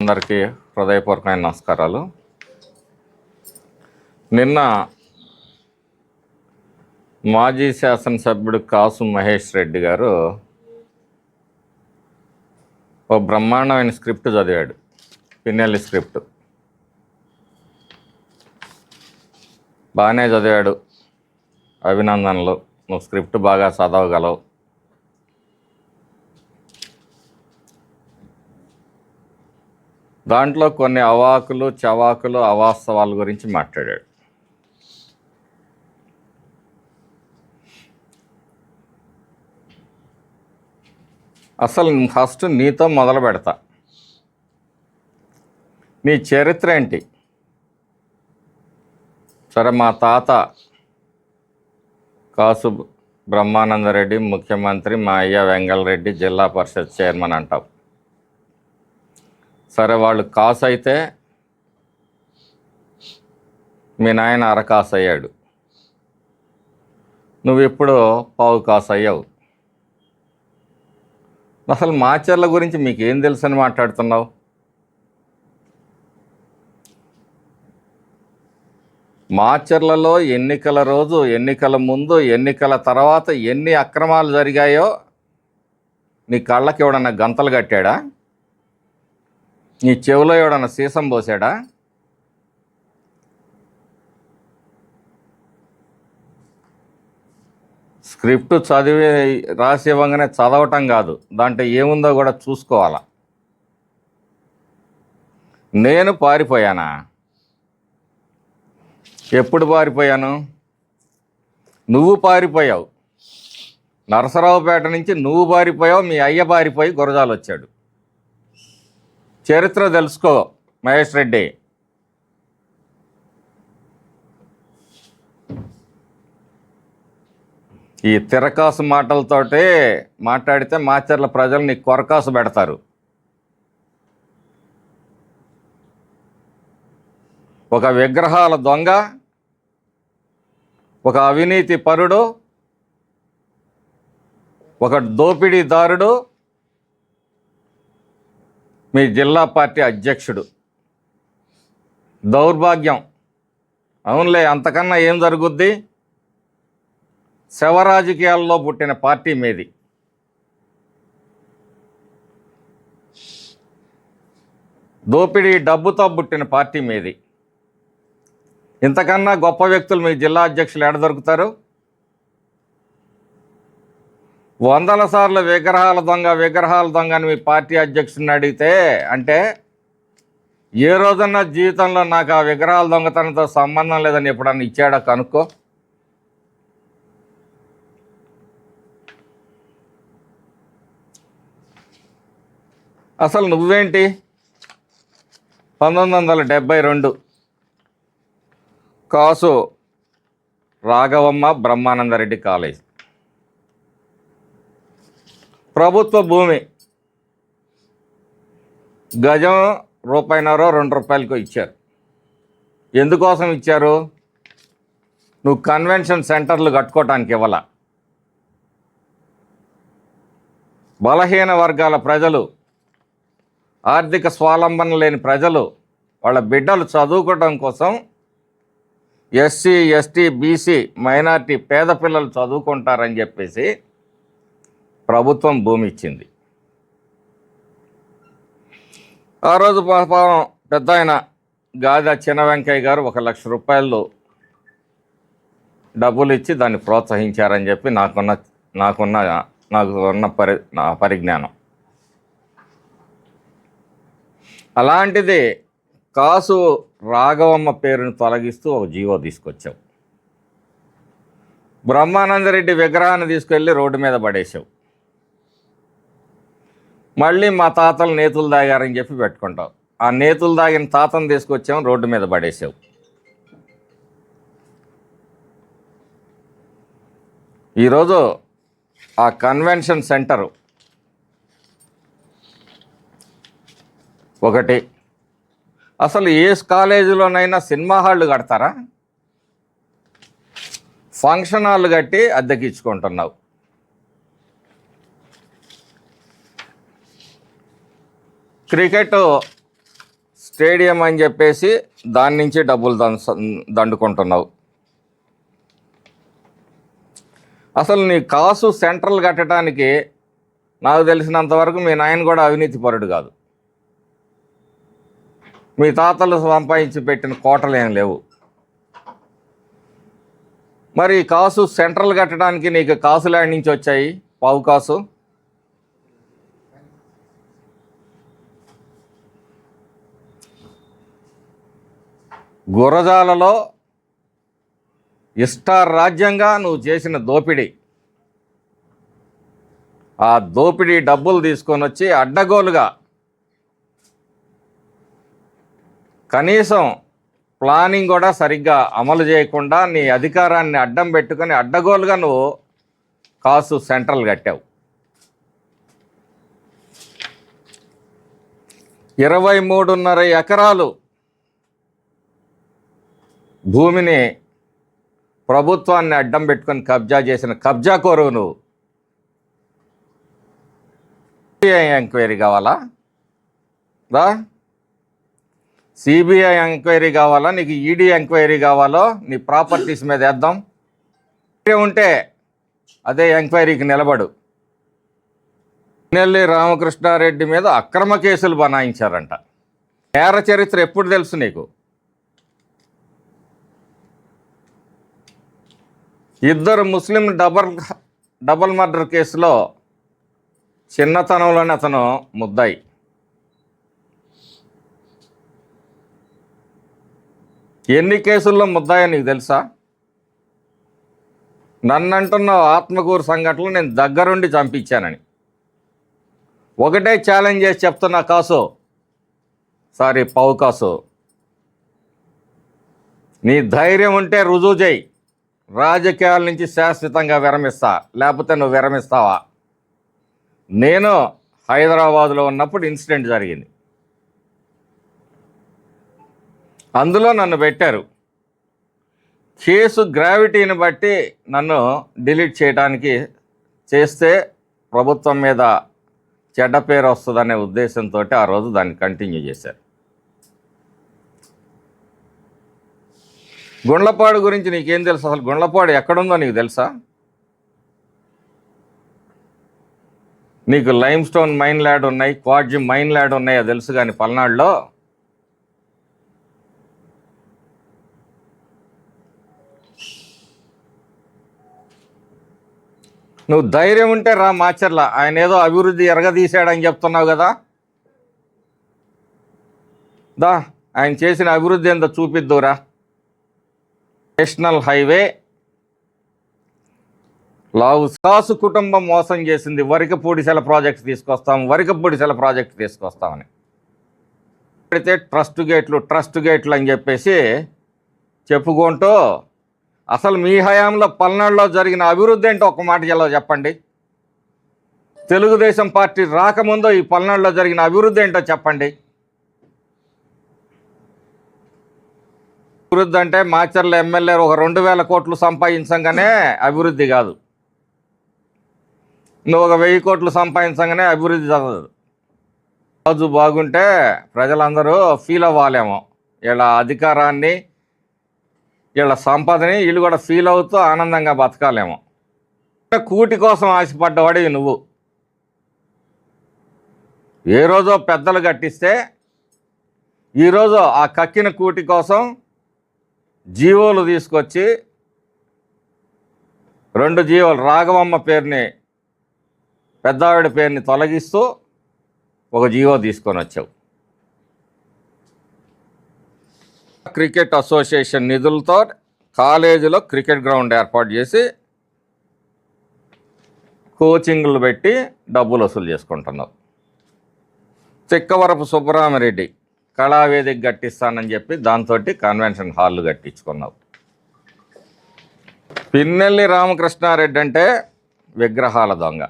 అందరికీ హృదయపూర్వకమైన నమస్కారాలు. నిన్న మాజీ శాసనసభ్యుడు కాసు మహేష్ రెడ్డి గారు ఓ బ్రహ్మాండమైన స్క్రిప్ట్ చదివాడు పిన్నెల్లి స్క్రిప్ట్. బాగానే చదివాడు అభినందనలు. నువ్వు స్క్రిప్ట్ బాగా చదవగలవు. దాంట్లో కొన్ని అవాకులు చవాకులు అవాస్తవాల గురించి మాట్లాడాడు. అసలు ఫస్ట్ నీతో మొదలు పెడతా. నీ చరిత్ర ఏంటి? సరే మా తాత కాసు బ్రహ్మానందరెడ్డి ముఖ్యమంత్రి మా అయ్య వెంగళరెడ్డి జిల్లా పరిషత్ చైర్మన్ అంటావు సరే వాళ్ళు కాసు అయితే మీ నాయన అరకాసు అయ్యాడు. నువ్వు ఇప్పుడు పావు కాసు అయ్యావు. అసలు మాచర్ల గురించి మీకు ఏం మాట్లాడుతున్నావు? మాచర్లలో ఎన్నికల రోజు ఎన్నికల ముందు ఎన్నికల తర్వాత ఎన్ని అక్రమాలు జరిగాయో నీ కళ్ళకి ఎవడన్నా గంతలు కట్టాడా? నీ చెవిలో ఎవడన్నా సీసం పోసాడా? స్క్రిప్ట్ చదివి రాసివ్వగానే చదవటం కాదు. దాంట్లో ఏముందో కూడా చూసుకోవాలా. నేను పారిపోయానా? ఎప్పుడు పారిపోయాను? నువ్వు పారిపోయావు. నరసరావుపేట నుంచి నువ్వు పారిపోయావు మీ అయ్య పారిపోయి గురజాలు వచ్చాడు. చరిత్ర తెలుసుకో మహేష్ రెడ్డి. ఈ తిరకాసు మాటలతోటే మాట్లాడితే మాచర్ల ప్రజలు నీ కొరకాసు పెడతారు. ఒక విగ్రహాల దొంగ ఒక అవినీతి పరుడు ఒక దోపిడీదారుడు మీ జిల్లా పార్టీ అధ్యక్షుడు. దౌర్భాగ్యం. అవునులే అంతకన్నా ఏం జరుగుద్ది? శవ రాజకీయాల్లో పుట్టిన పార్టీ మీది. దోపిడీ డబ్బుతో పుట్టిన పార్టీ మీది. ఇంతకన్నా గొప్ప వ్యక్తులు మీ జిల్లా అధ్యక్షులు ఎడ దొరుకుతారు? వందల సార్లు విగ్రహాల దొంగ విగ్రహాల దొంగ అని మీ పార్టీ అధ్యక్షుడిని అడిగితే అంటే ఏ రోజన్నా జీవితంలో నాకు ఆ విగ్రహాల దొంగతనంతో సంబంధం లేదని ఎప్పుడన్నా ఇచ్చాడా కనుక్కో? అసలు నువ్వేంటి? పంతొమ్మిది వందల డెబ్భై రెండు కాసు రాఘవమ్మ బ్రహ్మానందరెడ్డి కాలేజ్. ప్రభుత్వ భూమి గజం రూపాయిన్నర రెండు రూపాయలకు ఇచ్చారు. ఎందుకోసం ఇచ్చారు? నువ్వు కన్వెన్షన్ సెంటర్లు కట్టుకోవటానికి ఇవ్వాల? బలహీన వర్గాల ప్రజలు ఆర్థిక స్వావలంబన లేని ప్రజలు వాళ్ళ బిడ్డలు చదువుకోవడం కోసం ఎస్సీ ఎస్టీ బీసీ మైనార్టీ పేద పిల్లలు చదువుకుంటారని చెప్పేసి ప్రభుత్వం భూమి ఇచ్చింది. ఆ రోజు పాపం పెద్ద ఆయన గాదా చిన్న వెంకయ్య గారు ఒక లక్ష రూపాయలు డబ్బులు ఇచ్చి దాన్ని ప్రోత్సహించారని చెప్పి నాకున్న నాకున్న నాకు ఉన్న పరి నా పరిజ్ఞానం. అలాంటిది కాసు రాఘవమ్మ పేరును తొలగిస్తూ ఒక జీవో తీసుకొచ్చావు. బ్రహ్మానందరెడ్డి విగ్రహాన్ని తీసుకెళ్ళి రోడ్డు మీద పడేసావు మళ్ళీ మా తాతలు నేతులు దాగారని చెప్పి పెట్టుకుంటావు. ఆ నేతులు దాగిన తాతను తీసుకొచ్చాము రోడ్డు మీద పడేసావు ఈరోజు ఆ కన్వెన్షన్ సెంటరు ఒకటి. అసలు ఏ కాలేజీలోనైనా సినిమా హాళ్ళు కడతారా? ఫంక్షన్ హాల్ కట్టి అద్దెకిచ్చుకుంటున్నావు. క్రికెట్ స్టేడియం అని చెప్పేసి దాని నుంచి డబ్బులు దండుకుంటున్నావు. అసలు నీ కాసు సెంట్రల్ కట్టడానికి నాకు తెలిసినంతవరకు మీ నాయన కూడా అవినీతి పరుడు కాదు. మీ తాతలు సంపాదించి పెట్టిన కోటలు ఏం లేవు. మరి కాసు సెంట్రల్ కట్టడానికి నీకు కాసు ల్యాండ్ నుంచి వచ్చాయి? పావు కాసు? గురజాలలో ఇష్టారాజ్యంగా నువ్వు చేసిన దోపిడీ. ఆ దోపిడీ డబ్బులు తీసుకొని వచ్చి అడ్డగోలుగా కనీసం ప్లానింగ్ కూడా సరిగ్గా అమలు చేయకుండా నీ అధికారాన్ని అడ్డం పెట్టుకొని అడ్డగోలుగా నువ్వు కాసు సెంట్రల్ కట్టావు. ఇరవై మూడున్నర ఎకరాలు భూమిని ప్రభుత్వాన్ని అడ్డం పెట్టుకొని కబ్జా చేసిన కబ్జా కోరువు నువ్వు. ఎంక్వైరీ కావాలా? రా. సిబిఐ ఎంక్వైరీ కావాలా? నీకు ఈడీ ఎంక్వైరీ కావాలో? నీ ప్రాపర్టీస్ మీద వేద్దాం. ఉంటే అదే ఎంక్వైరీకి నిలబడు. నెల్లి రామకృష్ణారెడ్డి మీద అక్రమ కేసులు బనాయించారంట. నేర చరిత్ర ఎప్పుడు తెలుసు నీకు? ఇద్దరు ముస్లిం డబల్ డబల్ మర్డర్ కేసులో చిన్నతనంలోనే అతను ముద్దాయి. ఎన్ని కేసుల్లో ముద్దాయో నీకు తెలుసా? నన్ను అంటున్నావు ఆత్మకూరు సంఘటనలు నేను దగ్గరుండి చంపించానని. ఒకటే ఛాలెంజ్ చేసి చెప్తున్నా కాసు. సారీ పావు కాసు. నీ ధైర్యం ఉంటే రుజువు చేయి. రాజకీయాల నుంచి శాశ్వతంగా విరమిస్తా. లేకపోతే నువ్వు విరమిస్తావా? నేను హైదరాబాదులో ఉన్నప్పుడు ఇన్సిడెంట్ జరిగింది. అందులో నన్ను పెట్టారు. కేసు గ్రావిటీని బట్టి నన్ను డిలీట్ చేయడానికి చేస్తే ప్రభుత్వం మీద చెడ్డ పేరు వస్తుందనే ఉద్దేశంతో ఆ రోజు దాన్ని కంటిన్యూ చేశారు. గుండ్లపాడు గురించి నీకేం తెలుసు? అసలు గుండ్లపాడు ఎక్కడుందో నీకు తెలుసా? నీకు లైమ్ స్టోన్ మైన్ ల్యాడ్ ఉన్నాయి క్వాడ్జి మైన్ ల్యాడ్ ఉన్నాయో తెలుసు కానీ పల్నాడులో నువ్వు ధైర్యం ఉంటే రా మాచర్ల. ఆయన ఏదో అభివృద్ధి ఎరగదీశాడని చెప్తున్నావు కదా. దా ఆయన చేసిన అభివృద్ధి ఏందో చూపిద్దురా నేషనల్ హైవే లావు సాసు కుటుంబం మోసం చేసింది. వరికపూడిసెల ప్రాజెక్ట్ తీసుకొస్తాం వరికపూడిసెల ప్రాజెక్ట్ తీసుకొస్తామని. పెడితే ట్రస్ట్ గేట్లు ట్రస్ట్ గేట్లు అని చెప్పేసి చెప్పుకుంటూ అసలు మీ హయాంలో పల్నాడులో జరిగిన అభివృద్ధి ఏంటో ఒక మాట ఎలా చెప్పండి? తెలుగుదేశం పార్టీ రాకముందు ఈ పల్నాడులో జరిగిన అభివృద్ధి ఏంటో చెప్పండి. అభివృద్ధి అంటే మాచర్ల ఎమ్మెల్యే ఒక రెండు వేల కోట్లు సంపాదించగానే అభివృద్ధి కాదు. నువ్వు ఒక వెయ్యి కోట్లు సంపాదించగానే అభివృద్ధి చదవదు రోజు బాగుంటే ప్రజలందరూ ఫీల్ అవ్వాలేమో. ఇలా అధికారాన్ని వీళ్ళ సంపదని వీళ్ళు కూడా ఫీల్ అవుతూ ఆనందంగా బతకాలేమో. కూటి కోసం ఆశపడ్డవాడివి నువ్వు. ఏ రోజో పెద్దలు కట్టిస్తే ఈరోజు ఆ కక్కిన కూటి కోసం జీవోలు తీసుకొచ్చి రెండు జీవోలు రాఘవమ్మ పేరుని పెద్దావిడ పేరుని తొలగిస్తూ ఒక జీవో తీసుకొని వచ్చావు. క్రికెట్ అసోసియేషన్ నిధులతో కాలేజీలో క్రికెట్ గ్రౌండ్ ఏర్పాటు చేసి కోచింగ్లు పెట్టి డబ్బులు వసూలు చేసుకుంటున్నారు. చిక్కవరపు సుబ్బరామరెడ్డి కళావేదిక కట్టిస్తానని చెప్పి దాంతో కన్వెన్షన్ హాల్ కట్టించుకున్నావు పిన్నెల్లి రామకృష్ణారెడ్డి అంటే విగ్రహాల దొంగ.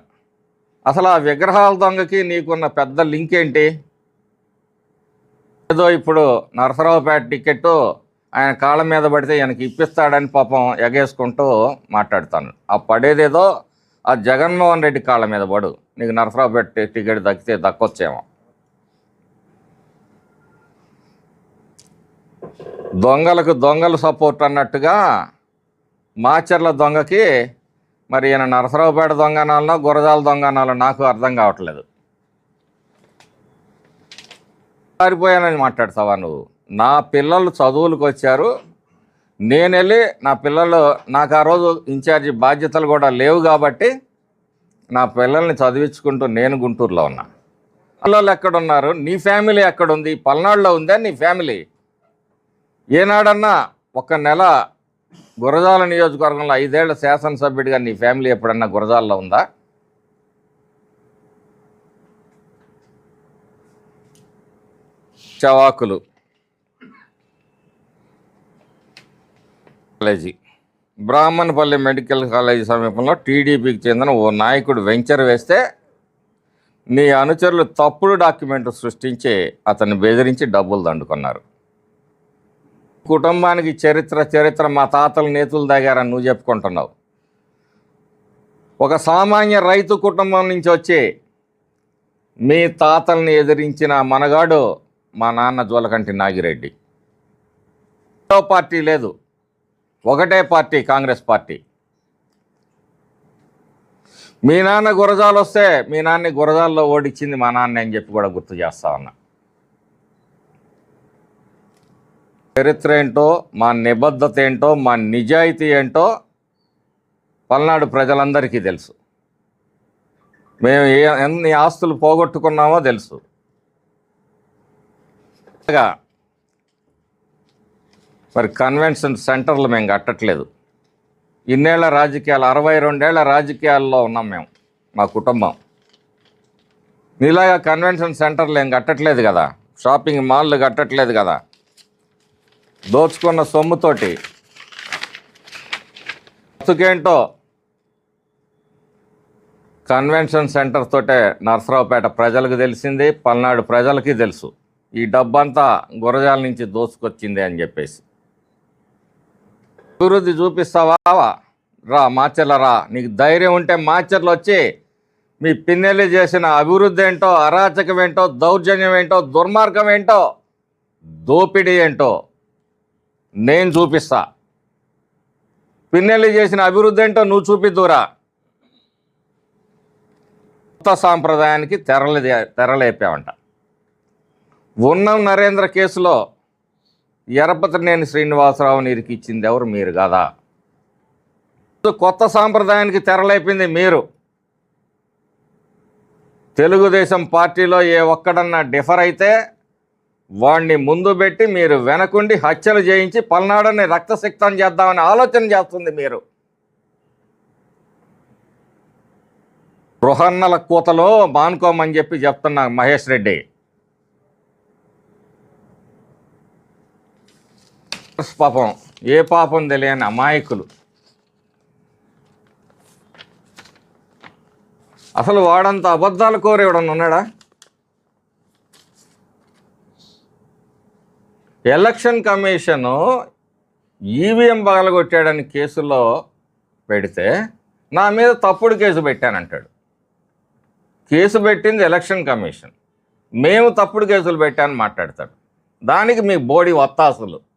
అసలు ఆ విగ్రహాల దొంగకి నీకున్న పెద్ద లింక్ ఏంటి ఏదో ఇప్పుడు నరసరావుపేట టికెట్ ఆయన కాళ్ళ మీద పడితే ఈయనకి ఇప్పిస్తాడని పాపం ఎగేసుకుంటూ మాట్లాడతాను. ఆ పడేదేదో ఆ జగన్మోహన్ రెడ్డి కాళ్ళ మీద పడు. నీకు నరసరావుపేట టికెట్ దక్కితే దక్కొచ్చేమో. దొంగలకు దొంగలు సపోర్ట్ అన్నట్టుగా మాచర్ల దొంగకి మరి ఈయన నరసరావుపేట దొంగనాలనో గురజాల దొంగనాలో నాకు అర్థం కావట్లేదు. పారిపోయానని మాట్లాడతావా నువ్వు? నా పిల్లలు చదువులకు వచ్చారు. నేను వెళ్ళి నా పిల్లలు నాకు ఆ రోజు ఇన్ఛార్జి బాధ్యతలు కూడా లేవు కాబట్టి నా పిల్లల్ని చదివించుకుంటూ నేను గుంటూరులో ఉన్నా. పిల్లలు ఎక్కడున్నారు? నీ ఫ్యామిలీ ఎక్కడుంది? పల్నాడులో ఉందా నీ ఫ్యామిలీ? ఏనాడన్నా ఒక నెల గురజాల నియోజకవర్గంలో ఐదేళ్ళ శాసనసభ్యుడిగా నీ ఫ్యామిలీ ఎప్పుడన్నా గురజాలలో ఉందా? చవాకులు. కాలేజీ. బ్రాహ్మణపల్లి మెడికల్ కాలేజీ సమీపంలో టీడీపీకి చెందిన ఓ నాయకుడు వెంచర్ వేస్తే నీ అనుచరులు తప్పుడు డాక్యుమెంట్ సృష్టించి అతన్ని బెదిరించి డబ్బులు దండుకున్నారు. కుటుంబానికి చరిత్ర చరిత్ర మా తాతలు నేతులు దాగారని నువ్వు చెప్పుకుంటున్నావు. ఒక సామాన్య రైతు కుటుంబం నుంచి వచ్చి మీ తాతల్ని ఎదిరించిన మనగాడు మా నాన్న జోలకంటి నాగిరెడ్డి. మరో పార్టీ లేదు. ఒకటే పార్టీ కాంగ్రెస్ పార్టీ. మీ నాన్న గురజాలు వస్తే మీ నాన్న గురజాల్లో ఓడించింది మా నాన్న అని చెప్పి కూడా గుర్తు చేస్తా ఉన్నా. చరిత్ర ఏంటో మా నిబద్ధత ఏంటో మా నిజాయితీ ఏంటో పల్నాడు ప్రజలందరికీ తెలుసు. మేము ఏ ఎన్ని ఆస్తులు పోగొట్టుకున్నామో తెలుసు. మరి కన్వెన్షన్ సెంటర్లు మేము కట్టట్లేదు. ఇన్నేళ్ళ రాజకీయాలు అరవై రెండేళ్ళ రాజకీయాల్లో ఉన్నాం మేము మా కుటుంబం. నీలాగా కన్వెన్షన్ సెంటర్లు ఏం కట్టట్లేదు కదా? షాపింగ్ మాల్లు కట్టట్లేదు కదా? దోచుకున్న సొమ్ముతోటి. బతుకేంటో? కన్వెన్షన్ సెంటర్ తోటే నర్సరావుపేట ప్రజలకు తెలిసింది పల్నాడు ప్రజలకి తెలుసు. ఈ డబ్బంతా గురజాల నుంచి దోసుకొచ్చింది అని చెప్పేసి. అభివృద్ధి చూపిస్తావా? రా మాచర్ల రా. నీకు ధైర్యం ఉంటే మాచర్లు వచ్చి మీ పిన్నెల్లి చేసిన అభివృద్ధి ఏంటో అరాచకం ఏంటో దౌర్జన్యం ఏంటో దుర్మార్గం ఏంటో దోపిడీ ఏంటో నేను చూపిస్తా. పిన్నెల్లి చేసిన అభివృద్ధి ఏంటో నువ్వు చూపిద్దురా కొత్త సాంప్రదాయానికి తెరలు తెరలేపావంట. ఉన్నం నరేంద్ర కేసులో ఎరపతినేని శ్రీనివాసరావుని ఇరికిచ్చింది ఎవరు? మీరు కదా. కొత్త సాంప్రదాయానికి తెరలేపింది మీరు. తెలుగుదేశం పార్టీలో ఏ ఒక్కడన్నా డిఫర్ అయితే వాణ్ణి ముందు పెట్టి మీరు వెనకుండి హత్యలు చేయించి పల్నాడుని రక్తసిక్తం చేద్దామని ఆలోచన చేస్తుంది మీరు. బృహన్నల కూతలో మానుకోమని చెప్పి చెప్తున్నా మహేష్ రెడ్డి. పాపం. ఏ పాపం తెలియని అమాయకులు. అసలు వాడంత అబద్ధాలు కోరి ఎవడన్నా ఉన్నాడా? ఎలక్షన్ కమిషను ఈవీఎం పగలగొట్టాడని కేసులో పెడితే నా మీద తప్పుడు కేసు పెట్టానంటాడు. కేసు పెట్టింది ఎలక్షన్ కమిషన్. మేము తప్పుడు కేసులు పెట్టామని మాట్లాడతాడు. దానికి మీ బోడి వత్తాసులు.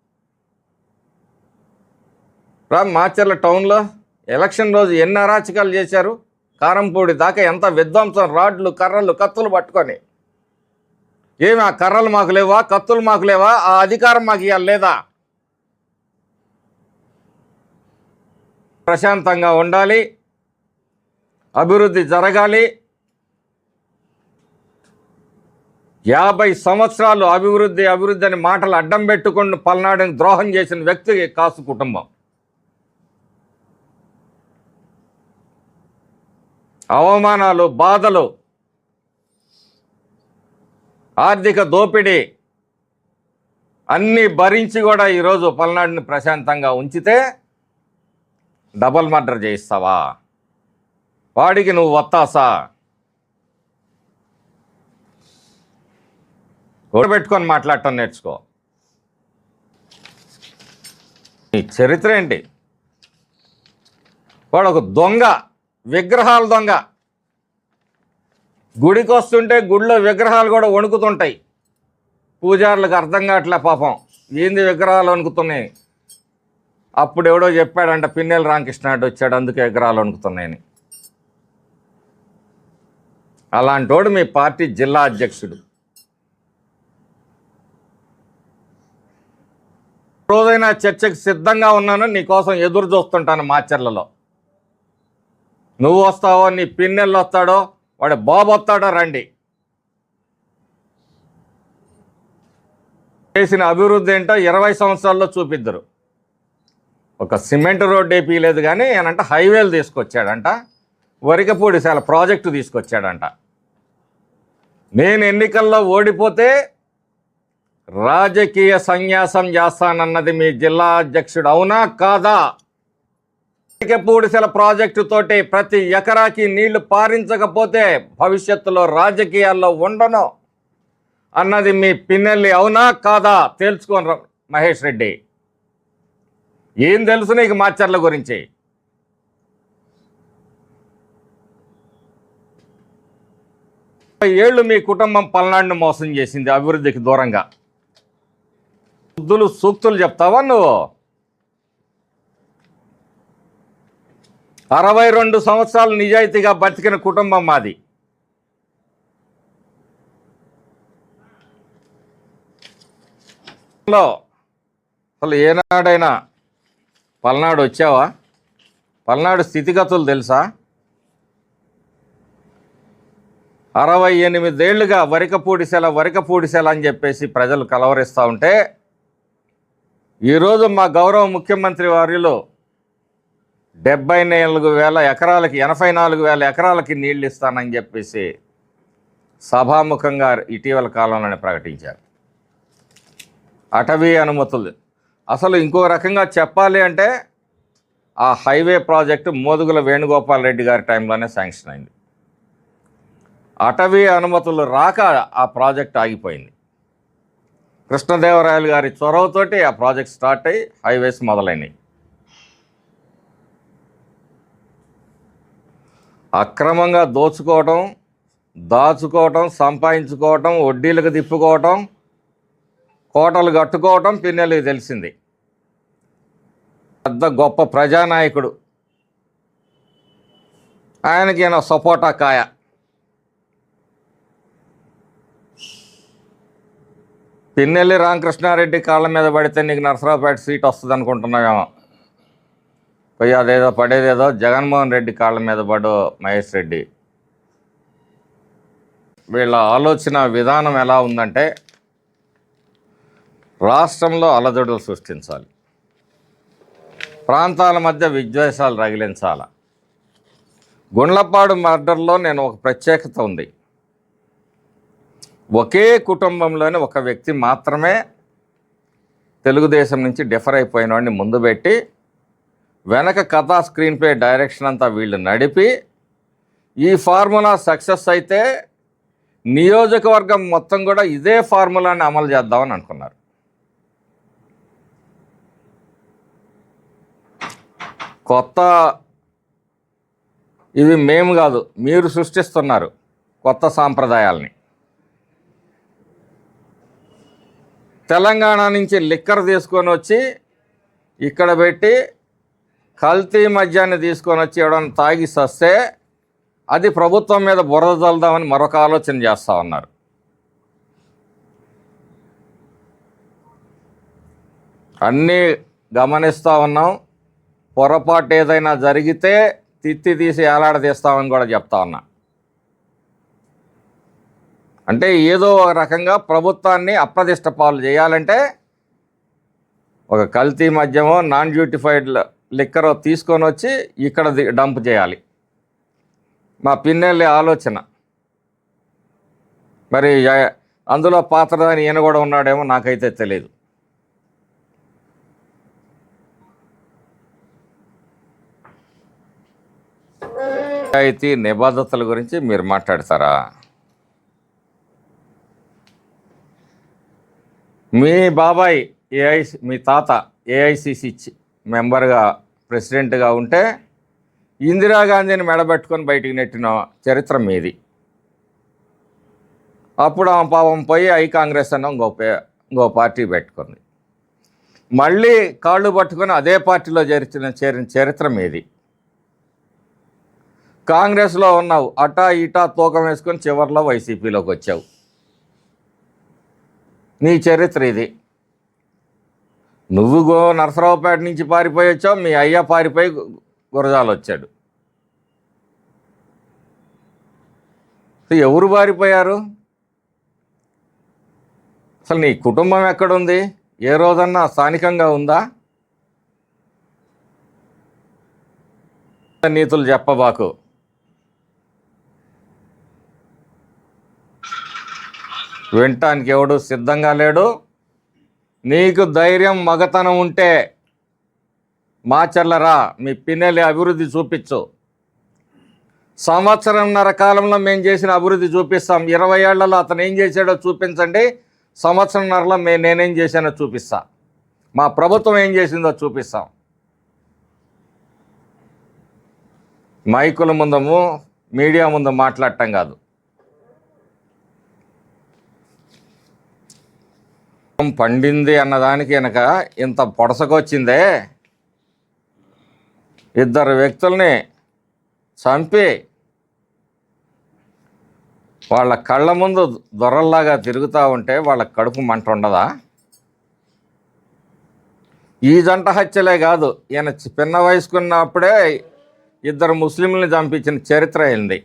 రా మాచర్ల టౌన్లో ఎలక్షన్ రోజు ఎన్ని అరాచకాలు చేశారు? కారంపూడి దాకా ఎంత విధ్వంసం రాడ్లు కర్రలు కత్తులు పట్టుకొని. ఏమి ఆ కర్రలు మాకు లేవా? కత్తులు మాకు లేవా? ఆ అధికారం మాకు ఇవ్వాలి లేదా? ప్రశాంతంగా ఉండాలి. అభివృద్ధి జరగాలి. యాభై సంవత్సరాలు అభివృద్ధి అభివృద్ధి అని మాటలు అడ్డం పెట్టుకుని పల్నాడుని ద్రోహం చేసిన వ్యక్తి కాసు కుటుంబం. అవమానాలు బాధలు ఆర్థిక దోపిడీ అన్నీ భరించి కూడా ఈరోజు పల్నాడుని ప్రశాంతంగా ఉంచితే డబల్ మర్డర్ చేయిస్తావా? వాడికి నువ్వు వత్తాసా? పెట్టుకొని మాట్లాడటం నేర్చుకో. నీ చరిత్ర ఏంటి? వాడు ఒక దొంగ. విగ్రహాల దొంగ. గుడికి వస్తుంటే గుడిలో విగ్రహాలు కూడా వణుకుతుంటాయి. పూజారులకు అర్థం కావట్లే పాపం. ఏంది విగ్రహాలు వణుకుతున్నాయి? అప్పుడు ఎవడో చెప్పాడంట పిన్నెల రామకృష్ణ వచ్చాడు అందుకే విగ్రహాలు వణుకుతున్నాయని. అలాంటోడు మీ పార్టీ జిల్లా అధ్యక్షుడు. రోజైనా చర్చకు సిద్ధంగా ఉన్నాను నీకోసం ఎదురు చూస్తుంటాను మాచర్లలో నువ్వు వస్తావో నీ పిన్నెళ్ళు వస్తాడో వాడు బాబు వస్తాడో రండి. చేసిన అభివృద్ధి ఏంటో ఇరవై సంవత్సరాల్లో చూపిద్దరు. ఒక సిమెంట్ రోడ్ వేపియలేదు కానీ ఏనంట హైవేలు తీసుకొచ్చాడంట. వరికపూడి చాలా ప్రాజెక్టు తీసుకొచ్చాడంట. నేను ఎన్నికల్లో ఓడిపోతే రాజకీయ సన్యాసం చేస్తానన్నది మీ జిల్లా అధ్యక్షుడు అవునా కాదా? పూడిసెల ప్రాజెక్టు తోటి ప్రతి ఎకరాకి నీళ్ళు పారించకపోతే భవిష్యత్తులో రాజకీయాల్లో ఉండను. అన్నది మీ పిన్నెల్లి అవునా కాదా తెలుసుకోను మహేష్ రెడ్డి. ఏం తెలుసు నీకు మాచర్ల గురించి? ఏళ్ళు మీ కుటుంబం పల్నాడును మోసం చేసింది అభివృద్ధికి దూరంగా. బుద్ధులు సూక్తులు చెప్తావా నువ్వు? అరవై రెండు సంవత్సరాలు నిజాయితీగా బతికిన కుటుంబం మాది. లో అసలు ఏనాడైనా పల్నాడు వచ్చావా? పల్నాడు స్థితిగతులు తెలుసా? అరవై ఎనిమిదేళ్ళుగా వరికపూడిసెల వరికపూడిసెల అని చెప్పేసి ప్రజలు కలవరిస్తూ ఉంటే ఈరోజు మా గౌరవ ముఖ్యమంత్రి వారిలో డెబ్బై నాలుగు వేల ఎకరాలకి ఎనభై నాలుగు వేల ఎకరాలకి నీళ్ళు ఇస్తానని చెప్పేసి సభాముఖంగా ఇటీవల కాలంలోనే ప్రకటించారు. అటవీ అనుమతులు. అసలు ఇంకో రకంగా చెప్పాలి అంటే ఆ హైవే ప్రాజెక్టు మోదుగుల వేణుగోపాల్ రెడ్డి గారి టైంలోనే శాంక్షన్ అయింది. అటవీ అనుమతులు రాక ఆ ప్రాజెక్ట్ ఆగిపోయింది. కృష్ణదేవరాయలు గారి చొరవతోటి ఆ ప్రాజెక్ట్ స్టార్ట్ అయ్యి హైవేస్ మొదలైనవి అక్రమంగా దోచుకోవటం దాచుకోవటం సంపాదించుకోవటం వడ్డీలకు తిప్పుకోవటం కోటలు కట్టుకోవటం పిన్నెలకి తెలిసింది. పెద్ద గొప్ప ప్రజానాయకుడు. ఆయనకి ఈయన సపోటా కాయ. పిన్నెల్లి రామకృష్ణారెడ్డి కాళ్ళ మీద పడితే నీకు నరసరావుపేట సీట్ వస్తుంది అనుకుంటున్నామేమో పోయి అదేదో పడేదేదో జగన్మోహన్ రెడ్డి కాళ్ళ మీద పడు మహేష్ రెడ్డి. వీళ్ళ ఆలోచన విధానం ఎలా ఉందంటే రాష్ట్రంలో అలజడులు సృష్టించాలి. ప్రాంతాల మధ్య విద్వేషాలు రగిలించాల. గుండ్లపాడు మర్డర్లో నేను ఒక ప్రత్యేకత ఉంది. ఒకే కుటుంబంలోని ఒక వ్యక్తి మాత్రమే తెలుగుదేశం నుంచి డిఫర్ అయిపోయిన వాడిని ముందు పెట్టి వెనక కథా స్క్రీన్ ప్లే డైరెక్షన్ అంతా వీళ్ళు నడిపి ఈ ఫార్ములా సక్సెస్ అయితే నియోజకవర్గం మొత్తం కూడా ఇదే ఫార్ములాని అమలు చేద్దామని అనుకున్నారు. కొత్త ఇది మేము కాదు మీరు సృష్టిస్తున్నారు కొత్త సాంప్రదాయాల్ని. తెలంగాణ నుంచి లిక్కర్ తీసుకొని వచ్చి ఇక్కడ పెట్టి కల్తీ మద్యాన్ని తీసుకొని వచ్చి ఎవడన్నా తాగి సస్తే అది ప్రభుత్వం మీద బురద చల్దామని మరొక ఆలోచన చేస్తూ ఉన్నారు. అన్నీ గమనిస్తూ ఉన్నాం. పొరపాటు ఏదైనా జరిగితే తిత్తి తీసి ఏలాడదీస్తామని కూడా చెప్తా ఉన్నా. అంటే ఏదో ఒక రకంగా ప్రభుత్వాన్ని అప్రదిష్ట పాలు చేయాలంటే ఒక కల్తీ మద్యమో నాన్ డ్యూటిఫైడ్ లిక్కర్ తీసుకొని వచ్చి ఇక్కడ డంప్ చేయాలి. మా పిన్నెల్లి ఆలోచన. మరి అందులో పాత్రదాని ఈయన కూడా ఉన్నాడేమో నాకైతే తెలియదు అయితే నిబద్ధతల గురించి మీరు మాట్లాడతారా? మీ బాబాయ్ ఏఐ మీ తాత ఏఐసిసి మెంబర్గా ప్రెసిడెంట్గా ఉంటే ఇందిరాగాంధీని మెడబెట్టుకొని బయటికి నెట్టిన చరిత్ర మీది. అప్పుడు ఆమె పాపం పోయి ఐ కాంగ్రెస్ అన్న ఇంకో ఇంకో పార్టీ పెట్టుకుంది. మళ్ళీ కాళ్ళు పట్టుకొని అదే పార్టీలో చేర్చిన చేరిన చరిత్ర మీది. కాంగ్రెస్లో ఉన్నావు అటా ఇటా తూకం వేసుకొని చివరిలో వైసీపీలోకి వచ్చావు. నీ చరిత్ర ఇది. నువ్వు గో నరసరావుపేట నుంచి పారిపోయి వచ్చావు మీ అయ్య పారిపోయి గురజాలు వచ్చాడు. ఎవరు పారిపోయారు? అసలు నీ కుటుంబం ఎక్కడుంది? ఏ రోజన్నా స్థానికంగా ఉందా? నీతులు చెప్పబాకు. వినటానికి ఎవడు సిద్ధంగా లేడు? నీకు ధైర్యం మగతనం ఉంటే మాచర్లరా మీ పిన్నెలి అభివృద్ధి చూపించు. సంవత్సరంన్నర కాలంలో మేము చేసిన అభివృద్ధి చూపిస్తాం. ఇరవై ఏళ్ళలో అతను ఏం చేశాడో చూపించండి. సంవత్సరంన్నరలో మే నేనేం చేశానో చూపిస్తా. మా ప్రభుత్వం ఏం చేసిందో చూపిస్తాం. మైకుల ముందము మీడియా ముందు మాట్లాడటం కాదు. పండింది అన్నదానికి వెనక ఇంత పొడసకొచ్చిందే? ఇద్దరు వ్యక్తుల్ని చంపి వాళ్ళ కళ్ళ ముందు దొరల్లాగా తిరుగుతూ ఉంటే వాళ్ళ కడుపు మంట ఉండదా? ఈ జంట హత్యలే కాదు ఈయన చిన్న వయసుకున్నప్పుడే ఇద్దరు ముస్లింలను చంపించిన చరిత్ర అయింది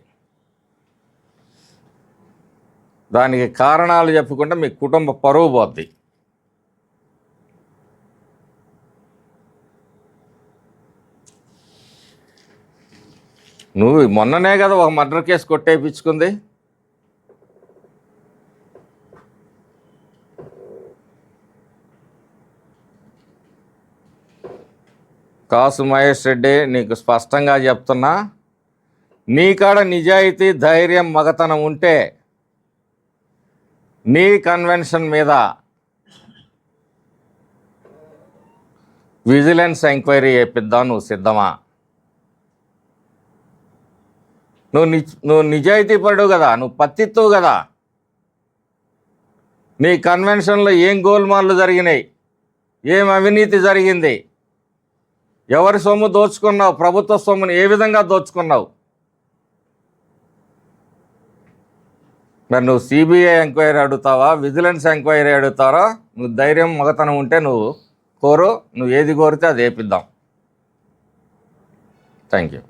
దానికి కారణాలు చెప్పుకుంటే మీ కుటుంబ పరువు పోద్ది. నువ్వు మొన్ననే కదా ఒక మర్డర్ కేసు కొట్టేపించుకుంది. కాసు మహేష్ రెడ్డి నీకు స్పష్టంగా చెప్తున్నా నీకాడ నిజాయితీ ధైర్యం మగతనం ఉంటే నీ కన్వెన్షన్ మీద విజిలెన్స్ ఎంక్వైరీ చేపిద్దాం నువ్వు సిద్ధమా? నువ్వు ని నువ్వు నిజాయితీ పడు కదా నువ్వు పత్తిత్తువు కదా. నీ కన్వెన్షన్లో ఏం గోల్మాళ్ళు జరిగినాయి ఏం అవినీతి జరిగింది ఎవరి సొమ్ము దోచుకున్నావు ప్రభుత్వ సొమ్ముని ఏ విధంగా దోచుకున్నావు? మరి నువ్వు సిబిఐ ఎంక్వైరీ అడుగుతావా విజిలెన్స్ ఎంక్వైరీ అడుగుతావా? నువ్వు ధైర్యం మగతనం ఉంటే నువ్వు కోరు నువ్వు ఏది కోరితే అది వేపిద్దాం. Thank you